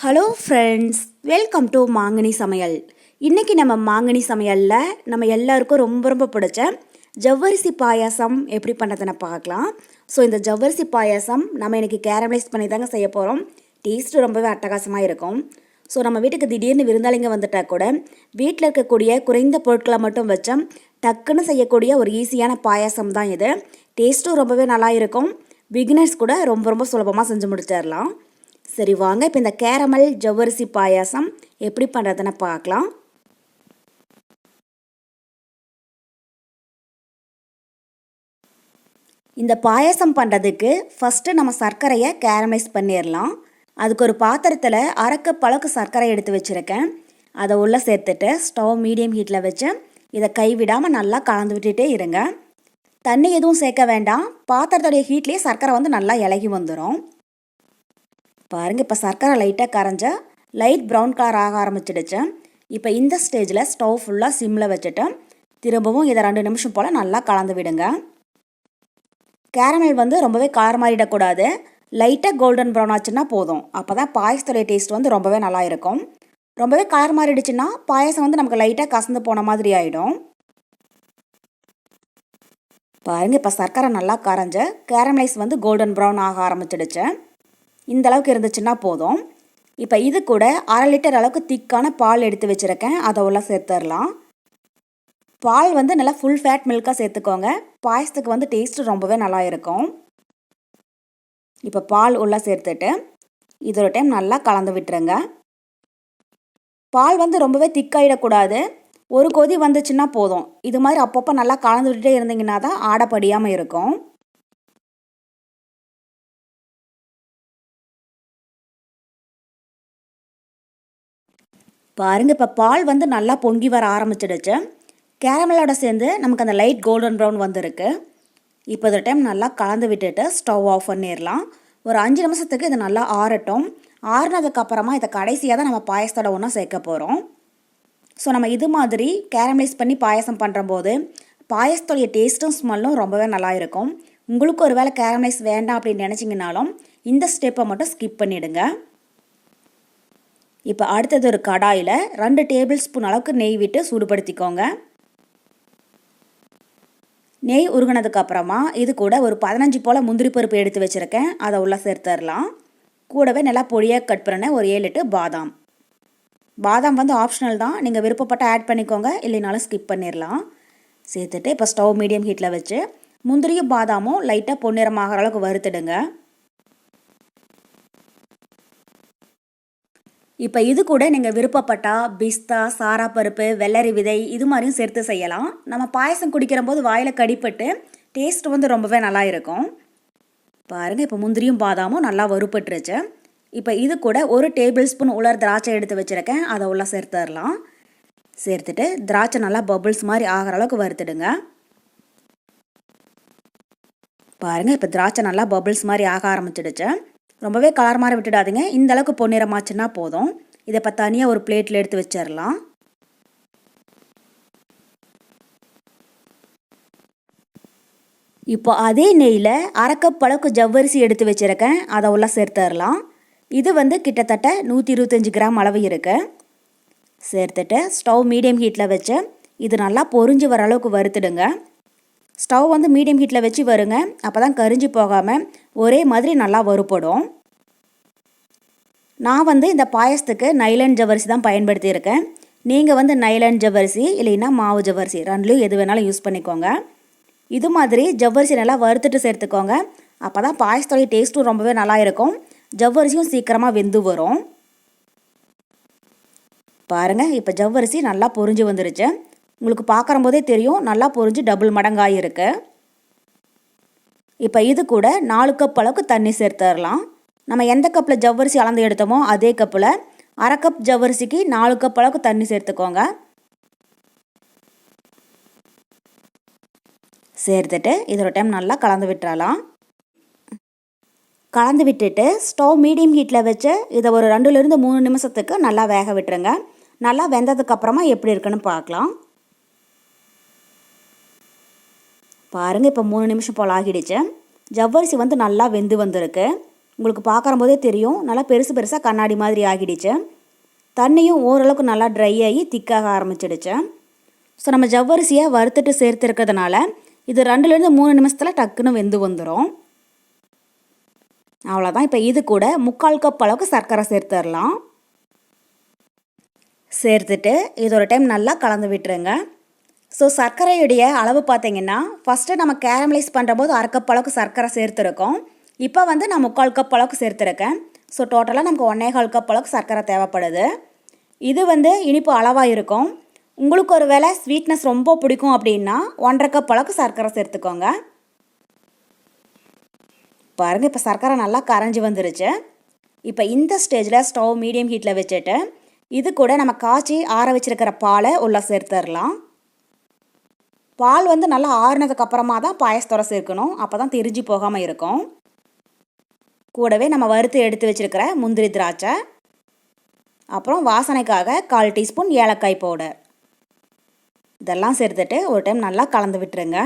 Hello friends welcome to மாங்கனி சமையல் இன்றைக்கி நம்ம மாங்கனி சமையலில் நம்ம எல்லாருக்கும் ரொம்ப ரொம்ப பிடிச்ச ஜவ்வரிசி பாயாசம் எப்படி பண்ணுறதுன்னு பார்க்கலாம். ஸோ இந்த ஜவ்வரிசி பாயாசம் நம்ம இன்றைக்கி கேரமலைஸ் பண்ணி தாங்க செய்ய போகிறோம் டேஸ்ட்டு ரொம்பவே அட்டகாசமாக இருக்கும். ஸோ நம்ம வீட்டுக்கு திடீர்னு விருந்தாளிங்க வந்துட்டா கூட வீட்டில் இருக்கக்கூடிய குறைந்த பொருட்களை மட்டும் வச்சோம் டக்குன்னு செய்யக்கூடிய ஒரு ஈஸியான பாயாசம் தான் இது. டேஸ்ட்டும் ரொம்பவே நல்லா இருக்கும். பிகினர்ஸ் கூட ரொம்ப ரொம்ப சுலபமாக செஞ்சு முடிச்சிடலாம். சரி வாங்க. இப்போ இந்த கேரமல் ஜவ்வரிசி பாயாசம் எப்படி பண்ணுறதுன்னு பார்க்கலாம். இந்த பாயாசம் பண்ணுறதுக்கு ஃபஸ்ட்டு நம்ம சர்க்கரையை கேரமைஸ் பண்ணிடலாம் அதுக்கு ஒரு பாத்திரத்தில் அரைக்க பழக்கு சர்க்கரை எடுத்து வச்சுருக்கேன். அதை உள்ளே சேர்த்துட்டு ஸ்டவ் மீடியம் ஹீட்டில் வச்சு இதை கைவிடாமல் நல்லா கலந்து விட்டுட்டே இருங்க. தண்ணி எதுவும் சேர்க்க வேண்டாம். பாத்திரத்துடைய ஹீட்லேயே சர்க்கரை வந்து நல்லா இலகி வந்துடும் பாருங்கள் இப்போ சர்க்கரை லைட்டாக கரைஞ்சா லைட் ப்ரௌன் கலர் ஆக ஆரம்பிச்சிடுச்சேன் இப்போ இந்த ஸ்டேஜில் ஸ்டவ் ஃபுல்லாக சிம்மில் வச்சுட்டு திரும்பவும் இதை ரெண்டு நிமிஷம் போல் நல்லா கலந்து விடுங்க. கேரமல் வந்து ரொம்பவே கலர் மாறிடக்கூடாது. லைட்டாக கோல்டன் ப்ரௌன் ஆச்சுன்னா போதும். அப்போ தான் பாயசத்துடைய டேஸ்ட் வந்து ரொம்பவே நல்லா இருக்கும். ரொம்பவே கலர் மாறிடுச்சுன்னா பாயசம் வந்து நமக்கு லைட்டாக கசந்து போன மாதிரி ஆகிடும் பாருங்கள் இப்போ சர்க்கரை நல்லா கரைஞ்ச கேரமலைஸ் வந்து கோல்டன் ப்ரௌன் ஆக ஆரம்பிச்சிடுச்சேன் இந்த அளவுக்கு இருந்துச்சுன்னா போதும். இப்போ இது கூட அரை லிட்டர் அளவுக்கு திக்கான பால் எடுத்து வச்சுருக்கேன். அதை உள்ள சேர்த்துடலாம் பால் வந்து நல்லா ஃபுல் ஃபேட் மில்காக சேர்த்துக்கோங்க. பாயசத்துக்கு வந்து டேஸ்ட்டு ரொம்பவே நல்லா இருக்கும். இப்போ பால் உள்ளே சேர்த்துட்டு இது ஒரு டைம் நல்லா கலந்து விட்டுருங்க. பால் வந்து ரொம்பவே திக்காயிடக்கூடாது. ஒரு கொதி வந்துச்சுன்னா போதும். இது மாதிரி அப்பப்போ நல்லா கலந்து விட்டுட்டே இருந்தீங்கன்னா தான் ஆடப்படியாமல் இருக்கும். பாருங்க இப்போ பால் வந்து நல்லா பொங்கி வர ஆரம்பிச்சிடுச்சு. கேரமலோட சேர்ந்து நமக்கு அந்த லைட் கோல்டன் ப்ரௌன் வந்திருக்கு. இப்போ இந்த டைம் நல்லா கலந்து விட்டுட்டு ஸ்டவ் ஆஃப் பண்ணிடலாம் ஒரு அஞ்சு நிமிஷத்துக்கு இது நல்லா ஆறட்டும். ஆறுனதுக்கப்புறமா இதை கடைசியாக தான் நம்ம பாயசத்தோட ஒன்றா சேர்க்க போகிறோம் ஸோ நம்ம இது மாதிரி கேரமலைஸ் பண்ணி பாயசம் பண்ணுறம்போது பாயசத்தோடைய டேஸ்ட்டும் ஸ்மெல்லும் ரொம்பவே நல்லா இருக்கும். உங்களுக்கு ஒரு வேளை கேரமலைஸ் வேண்டாம் அப்படின்னு நினச்சிங்கனாலும் இந்த ஸ்டெப்பை மட்டும் ஸ்கிப் பண்ணிவிடுங்க இப்போ அடுத்தது ஒரு கடாயில் ரெண்டு டேபிள் ஸ்பூன் அளவுக்கு நெய் விட்டு சூடுபடுத்திக்கோங்க. நெய் உருகினதுக்கப்புறமா இது கூட ஒரு பதினஞ்சு போல் முந்திரி பருப்பு எடுத்து வச்சுருக்கேன். அதை உள்ளே சேர்த்துடலாம் கூடவே நல்லா பொடியாக கட் பண்ண ஒரு ஏழு எட்டு பாதாம். பாதாம் வந்து ஆப்ஷனல் தான். நீங்கள் விருப்பப்பட்ட ஆட் பண்ணிக்கோங்க. இல்லைனாலும் ஸ்கிப் பண்ணிடலாம் சேர்த்துட்டு இப்போ ஸ்டவ் மீடியம் ஹீட்டில் வச்சு முந்திரியும் பாதாமும் லைட்டாக பொன்னிறமாகிற அளவுக்கு வறுத்துடுங்க. இப்போ இது கூட நீங்கள் விருப்பப்பட்டா பிஸ்தா சாரா பருப்பு வெள்ளரி விதை இது மாதிரியும் சேர்த்து செய்யலாம். நம்ம பாயசம் குடிக்கிற போது வாயில் கடிப்பட்டு டேஸ்ட் வந்து ரொம்பவே நல்லா இருக்கும். பாருங்கள் இப்போ முந்திரியும் பாதாமும் நல்லா வறுப்பட்டுருச்சு இப்போ இது கூட ஒரு டேபிள் ஸ்பூன் உலர் திராட்சை எடுத்து வச்சுருக்கேன். அதை உள்ள சேர்த்துடலாம் சேர்த்துட்டு திராட்சை நல்லா பபுள்ஸ் மாதிரி ஆகிற அளவுக்கு வறுத்துடுங்க. பாருங்கள் இப்போ திராட்சை நல்லா பபுள்ஸ் மாதிரி ஆக ஆரம்பிச்சிடுச்சு. ரொம்பவே கலர் மாற விட்டுடாதீங்க. இந்த அளவுக்கு பொன்னிறமாச்சுன்னா போதும். இதை இப்போ தனியாக ஒரு பிளேட்டில் எடுத்து வச்சிடலாம். இப்போ அதே நெய்யில் அரைக்கப் அளவுக்கு ஜவ்வரிசி எடுத்து வச்சுருக்கேன். அதை உள்ள சேர்த்துடலாம் இது வந்து கிட்டத்தட்ட நூற்றி இருபத்தஞ்சி கிராம் அளவு இருக்கு. சேர்த்துட்டு ஸ்டவ் மீடியம் ஹீட்டில் வச்சு இது நல்லா பொறிஞ்சு வர அளவுக்கு வறுத்துடுங்க. ஸ்டவ் வந்து மீடியம் ஹீட்டில் வச்சு வருங்க. அப்போ தான் கரிஞ்சு போகாமல் ஒரே மாதிரி நல்லா வறுப்படும் நான் வந்து இந்த பாயசத்துக்கு நைலன் ஜவ்வரிசி தான் பயன்படுத்தியிருக்கேன். நீங்கள் வந்து நைலன் ஜவ்வரிசி இல்லைன்னா மாவு ஜவ்வரிசி ரெண்டுலையும் எது வேணாலும் யூஸ் பண்ணிக்கோங்க. இது மாதிரி ஜவ்வரிசி நல்லா வறுத்துட்டு சேர்த்துக்கோங்க. அப்போ தான் பாயசத்தோடைய டேஸ்ட்டும் ரொம்பவே நல்லா இருக்கும். ஜவ்வரிசியும் சீக்கிரமாக வெந்து வரும். பாருங்கள் இப்போ ஜவ்வரிசி நல்லா பொரிஞ்சு வந்துருச்சு. உங்களுக்கு பார்க்குற போதே தெரியும் நல்லா பொரிஞ்சு டபுள் மடங்காக இருக்குது இப்போ இது கூட நாலு கப் அளவுக்கு தண்ணி சேர்த்துடலாம். நம்ம எந்த கப்பில் ஜவ்வரிசி அளந்து எடுத்தோமோ அதே கப்பில் அரை கப் ஜவ்வரிசிக்கு நாலு கப் அளவுக்கு தண்ணி சேர்த்துக்கோங்க. சேர்த்துட்டு இதோட டைம் நல்லா கலந்து விட்டுறலாம். கலந்து விட்டுட்டு ஸ்டவ் மீடியம் ஹீட்டில் வச்சு இதை ஒரு ரெண்டுலேருந்து மூணு நிமிஷத்துக்கு நல்லா வேக விட்டுருங்க. நல்லா வெந்ததுக்கப்புறமா எப்படி இருக்குன்னு பார்க்கலாம். பாருங்கள் இப்போ மூணு நிமிஷம் போல் ஆகிடுச்சு. ஜவ்வரிசி வந்து நல்லா வெந்து வந்திருக்கு. உங்களுக்கு பார்க்கும்போதே தெரியும். நல்லா பெருசு பெருசாக கண்ணாடி மாதிரி ஆகிடுச்சு. தண்ணியும் ஓரளவுக்கு நல்லா ட்ரை ஆகி திக்காக ஆரம்பிச்சிடுச்சு. ஸோ நம்ம ஜவ்வரிசியை வறுத்துட்டு சேர்த்துருக்கிறதுனால இது ரெண்டுலேருந்து மூணு நிமிஷத்தில் டக்குன்னு வெந்து வந்துடும் அவ்வளோதான் இப்போ இது கூட முக்கால் கப் அளவுக்கு சர்க்கரை சேர்த்துடலாம் சேர்த்துட்டு இது ஒரு டைம் நல்லா கலந்து விட்டுருங்க. ஸோ சர்க்கரையுடைய அளவு பார்த்தீங்கன்னா ஃபஸ்ட்டு நம்ம கேரமலைஸ் பண்ணுறபோது அரை கப் அளவுக்கு சர்க்கரை சேர்த்துருக்கோம். இப்போ வந்து நான் முக்கால் கப் அளவுக்கு சேர்த்துருக்கேன். ஸோ டோட்டலாக நமக்கு ஒன்றே கால் கப் அளவுக்கு சர்க்கரை தேவைப்படுது. இது வந்து இனிப்பு அளவாக இருக்கும். உங்களுக்கு ஒரு வேளை ஸ்வீட்னஸ் ரொம்ப பிடிக்கும் அப்படின்னா ஒன்றரை கப் அளவுக்கு சர்க்கரை சேர்த்துக்கோங்க. பாருங்கள் இப்போ சர்க்கரை நல்லா கரைஞ்சி வந்துருச்சு. இப்போ இந்த ஸ்டேஜில் ஸ்டவ் மீடியம் ஹீட்டில் வச்சுட்டு இது கூட நம்ம காய்ச்சி ஆற வச்சிருக்கிற பாலை உள்ள சேர்த்துடலாம். பால் வந்து நல்லா ஆறுனதுக்கப்புறமா தான் பாயசத்தோட சேர்க்கணும். அப்போ தான் திரிஞ்சு போகாமல் இருக்கும். கூடவே நம்ம வறுத்து எடுத்து வச்சிருக்கிற முந்திரி திராட்சை அப்புறம் வாசனைக்காக கால் டீஸ்பூன் ஏலக்காய் பவுடர். இதெல்லாம் சேர்த்துட்டு ஒரு டைம் நல்லா கலந்து விட்டுருங்க.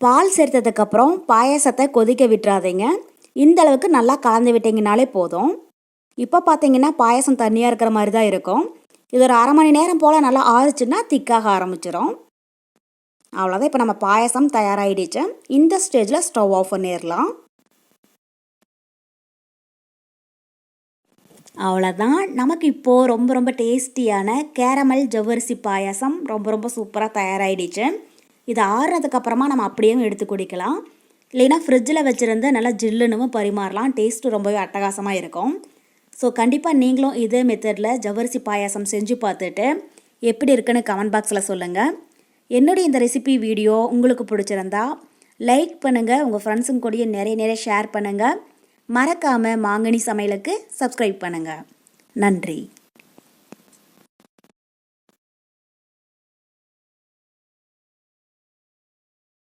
பால் சேர்த்ததுக்கப்புறம் பாயாசத்தை கொதிக்க விட்டுறாதீங்க. இந்த அளவுக்கு நல்லா கலந்து விட்டீங்கனாலே போதும். இப்போ பார்த்தீங்கன்னா பாயாசம் தண்ணியாக இருக்கிற மாதிரி தான் இருக்கும். இது ஒரு அரை மணி நேரம் போல் நல்லா ஆறுச்சுன்னா திக்காக ஆரம்பிச்சிடும் அவ்வளோதான் இப்போ நம்ம பாயாசம் தயாராகிடுச்சு இந்த ஸ்டேஜில் ஸ்டவ் ஆஃப் பண்ணிடலாம். அவ்வளோதான் நமக்கு இப்போது ரொம்ப ரொம்ப டேஸ்டியான கேரமல் ஜவ்வரிசி பாயாசம் ரொம்ப ரொம்ப சூப்பராக தயாராகிடுச்சு இது ஆறுனதுக்கப்புறமா நம்ம அப்படியே எடுத்து குடிக்கலாம். இல்லைன்னா ஃப்ரிட்ஜில் வச்சுருந்து நல்லா ஜில்லுன்னு பரிமாறலாம். டேஸ்ட்டு ரொம்பவே அட்டகாசமாக இருக்கும். ஸோ கண்டிப்பாக நீங்களும் இதே மெத்தடில் ஜவ்வரிசி பாயாசம் செஞ்சு பார்த்துட்டு எப்படி இருக்குன்னு கமெண்ட் பாக்ஸில் சொல்லுங்கள் என்னுடைய இந்த ரெசிபி வீடியோ உங்களுக்கு பிடிச்சிருந்தா லைக் பண்ணுங்கள் உங்கள் ஃப்ரெண்ட்ஸுங்க கூடயே நிறைய நிறைய ஷேர் பண்ணுங்கள் மறக்காமல் மாங்கனி சமையலுக்கு சப்ஸ்கிரைப் பண்ணுங்கள் நன்றி.